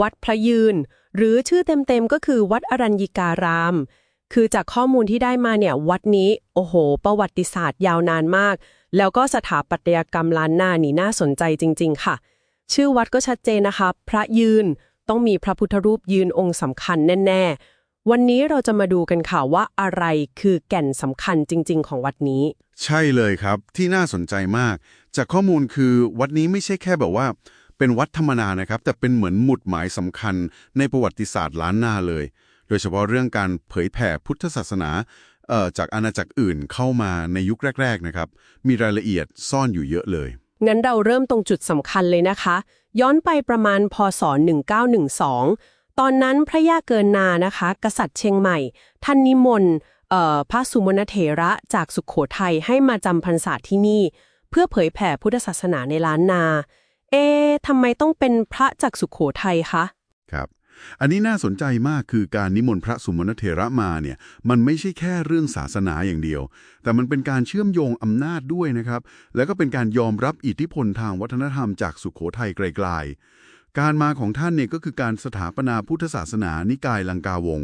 วัดพระยืน หรือชื่อเต็มๆก็คือวัดอรัญญิการาม คือจากข้อมูลที่ได้มาเนี่ยวัดนี้ โอ้โห ประวัติศาสตร์ยาวนานมาก แล้วก็สถาปัตยกรรมล้านนานี่น่าสนใจจริง ๆ ค่ะ ชื่อวัดก็ชัดเจนนะคะ พระยืนต้องมีพระพุทธรูปยืนองค์สำคัญแน่ ๆ วันนี้เราจะมาดูกันค่ะว่าอะไรคือแก่นสำคัญจริง ๆ ของวัดนี้ ใช่เลยครับที่น่าสนใจมาก จากข้อมูลคือวัดนี้ไม่ใช่แค่แบบว่า เป็นวัดธรรมดานะครับ แต่เป็นเหมือนหมุดหมายสำคัญในประวัติศาสตร์ล้านนาเลย โดยเฉพาะเรื่องการเผยแผ่พุทธศาสนาจากอาณาจักรอื่นเข้ามาในยุคแรก ๆนะครับ มีรายละเอียดซ่อนอยู่เยอะเลยงั้นเราเริ่มตรงจุดสำคัญเลยนะคะ ย้อนไปประมาณพศ 1912 ตอนนั้นพระยาเกินนานะคะ กษัตริย์เชียงใหม่ ท่านนิมนต์พระสุมนเถระจากสุขโขทัยให้มาจำพรรษาที่นี่ เพื่อเผยแผ่พุทธศาสนาในล้านนา เอ๊ะทำไมต้องเป็นพระจากสุขโขทัยคะครับอันนี้น่าสนใจมากคือการนิมนต์พระสุมนเถระมาเนี่ยมันไม่ใช่แค่เรื่องศาสนาอย่างเดียว แต่มันเป็นการเชื่อมโยงอำนาจด้วยนะครับ แล้วก็เป็นการยอมรับอิทธิพลทางวัฒนธรรมจากสุขโขทัยไกลๆ การมาของท่านเนี่ยก็คือการสถาปนาพุทธศาสนานิกายลังกาวง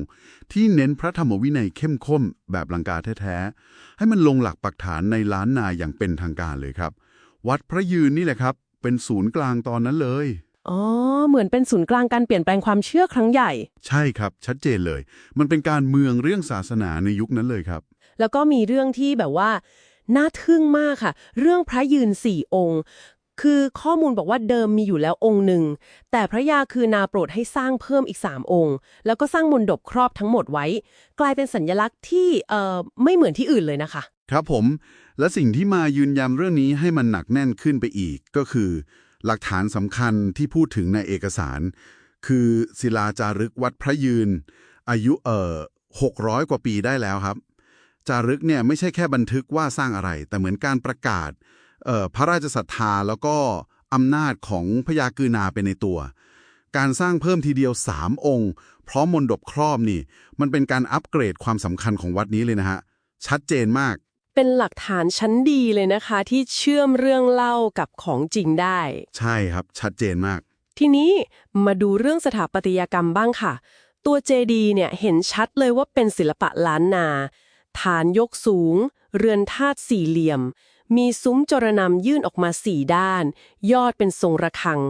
ที่เน้นพระธรรมวินัยเข้มข้นแบบลังกาแท้ๆให้มันลงหลักปักฐานในล้านนาอย่างเป็นทางการเลยครับ วัดพระยืนนี่แหละครับ เป็นศูนย์กลางตอนนั้นเลย อ๋อ เหมือนเป็นศูนย์กลางการเปลี่ยนแปลงความเชื่อครั้งใหญ่ ใช่ครับ ชัดเจนเลย มันเป็นการเมืองเรื่องศาสนาในยุคนั้นเลยครับ แล้วก็มีเรื่องที่แบบว่า น่าทึ่งมากค่ะ เรื่องพระยืนสี่องค์ คือข้อมูลบอกว่าเดิมมีอยู่แล้วองค์หนึ่ง แต่พระยาคือนาโปรดให้สร้างเพิ่มอีก 3 องค์ แล้วก็สร้างมนดบครอบทั้งหมดไว้ กลายเป็นสัญญลักษณ์ที่เอ่อไม่เหมือนที่อื่นเลยนะคะ ครับผม และสิ่งที่มายืนยันเรื่องนี้ให้มันหนักแน่นขึ้นไปอีก ก็คือ หลักฐานสำคัญที่พูดถึงในเอกสาร คือศิลาจารึกวัดพระยืน อายุเอ่อ600กว่าปีได้แล้วครับ จารึกเนี่ยไม่ใช่แค่บันทึกว่าสร้างอะไร แต่เหมือนการประกาศเอ่อพระราชศรัทธาแล้วก็อำนาจของพญากือนาไปในตัว การสร้างเพิ่มทีเดียว3องค์ พร้อมมนดบครอบนี่ มันเป็นการอัปเกรดความสำคัญของวัดนี้เลยนะฮะ ชัดเจนมาก เป็นหลักฐานชั้นดีเลยนะคะ ที่เชื่อมเรื่องเล่ากับของจริงได้ ใช่ครับชัดเจนมาก ทีนี้มาดูเรื่องสถาปัตยกรรมบ้างค่ะ ตัวเจดีย์เนี่ยเห็นชัดเลยว่าเป็นศิลปะล้านนา ฐานยกสูง เรือนธาตุสี่เหลี่ยม มีซุ้มจรนำยื่นออกมาสี่ด้าน ยอดเป็นทรงระฆัง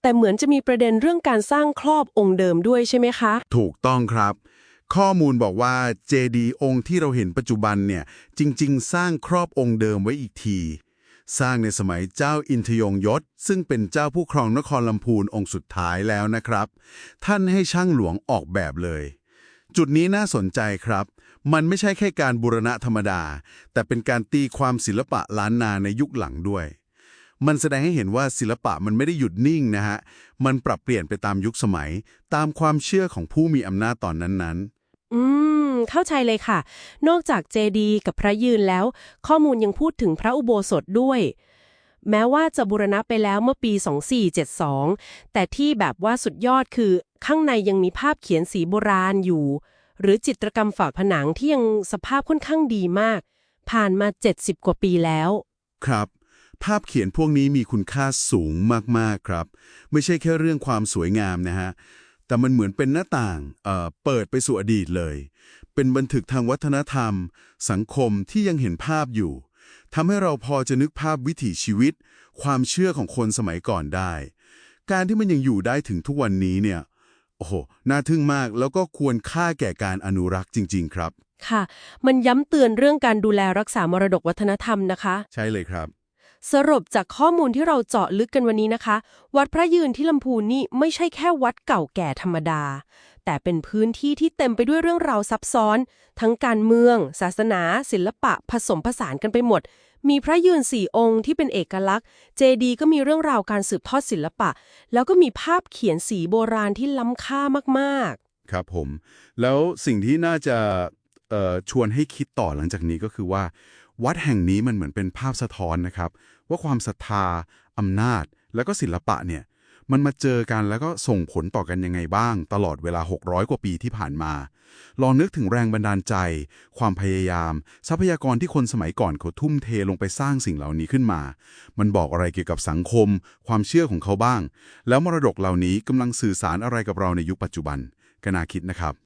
แต่เหมือนจะมีประเด็นเรื่องการสร้างครอบองค์เดิมด้วยใช่ไหมคะ ถูกต้องครับ ข้อมูลบอกว่าเจดีย์องค์ที่เราเห็นปัจจุบันเนี่ยจริง ๆ สร้างครอบองค์เดิมไว้อีกที สร้างในสมัยเจ้าอินทยงยศ ซึ่งเป็นเจ้าผู้ครองนครลำพูนองค์สุดท้ายแล้วนะครับ ท่านให้ช่างหลวงออกแบบเลย จุดนี้น่าสนใจครับ มันไม่ใช่แค่การบูรณะธรรมดา แต่เป็นการตีความศิลปะล้านนาในยุคหลังด้วย มันแสดงให้เห็นว่าศิลปะมันไม่ได้หยุดนิ่งนะฮะมันปรับเปลี่ยนไปตามยุคสมัย ตามความเชื่อของผู้มีอำนาจตอนนั้นๆ อืม เข้าใจเลยค่ะ นอกจากเจดีย์กับพระยืนแล้ว ข้อมูลยังพูดถึงพระอุโบสถด้วย แม้ว่าจะบูรณะไปแล้วเมื่อปี 2472 แต่ที่แบบว่าสุดยอดคือ ข้างในยังมีภาพเขียนสีโบราณอยู่ หรือจิตรกรรมฝากผนังที่ยังสภาพค่อนข้างดีมาก ผ่านมา 70 กว่าปีแล้ว ครับ ภาพเขียนพวกนี้มีคุณค่าสูงมากๆครับ ไม่ใช่แค่เรื่องความสวยงามนะฮะ แต่มันเหมือนเป็นหน้าต่างเอ่อเปิดไปสู่อดีตเลย เป็นบันทึกทางวัฒนธรรม สังคมที่ยังเห็นภาพอยู่ทำให้เราพอจะนึกภาพวิถีชีวิต ความเชื่อของคนสมัยก่อนได้ การที่มันยังอยู่ได้ถึงทุกวันนี้เนี่ยโอ้โห น่าทึ่งมากแล้วก็ควรค่าแก่การอนุรักษ์จริง ๆ ครับ ค่ะ มันย้ำเตือนเรื่องการดูแลรักษามรดกวัฒนธรรมนะคะ ใช่เลยครับ สรุปจากข้อมูลที่เราเจาะลึกกันวันนี้นะคะ วัดพระยืนที่ลำพูนนี่ไม่ใช่แค่วัดเก่าแก่ธรรมดา แต่เป็นพื้นที่ที่เต็มไปด้วยเรื่องราวซับซ้อน ทั้งการเมือง ศาสนา ศิลปะ ผสมผสานกันไปหมด มีพระยืนสี่องค์ที่เป็นเอกลักษณ์ เจดีก็มีเรื่องราวการสืบทอดศิลปะ แล้วก็มีภาพเขียนสีโบราณที่ล้ำค่ามากครับผม แล้วสิ่งที่น่าจะชวนให้คิดต่อหลังจากนี้ก็คือว่า วัดแห่งนี้มันเหมือนเป็นภาพสะท้อนนะครับ ว่าความศรัทธาอำนาจ แล้วก็ศิลปะเนี่ย มันมาเจอกันแล้วก็ส่งผลต่อกันยังไงบ้าง ตลอดเวลา 600 กว่าปีที่ผ่านมา ลองนึกถึงแรงบันดาลใจ ความพยายาม ทรัพยากรที่คนสมัยก่อนเขาทุ่มเทลงไปสร้างสิ่งเหล่านี้ขึ้นมา มันบอกอะไรเกี่ยวกับสังคม ความเชื่อของเขาบ้าง แล้วมรดกเหล่านี้กำลังสื่อสารอะไรกับเราในยุคปัจจุบันก็น่าคิดนะครับ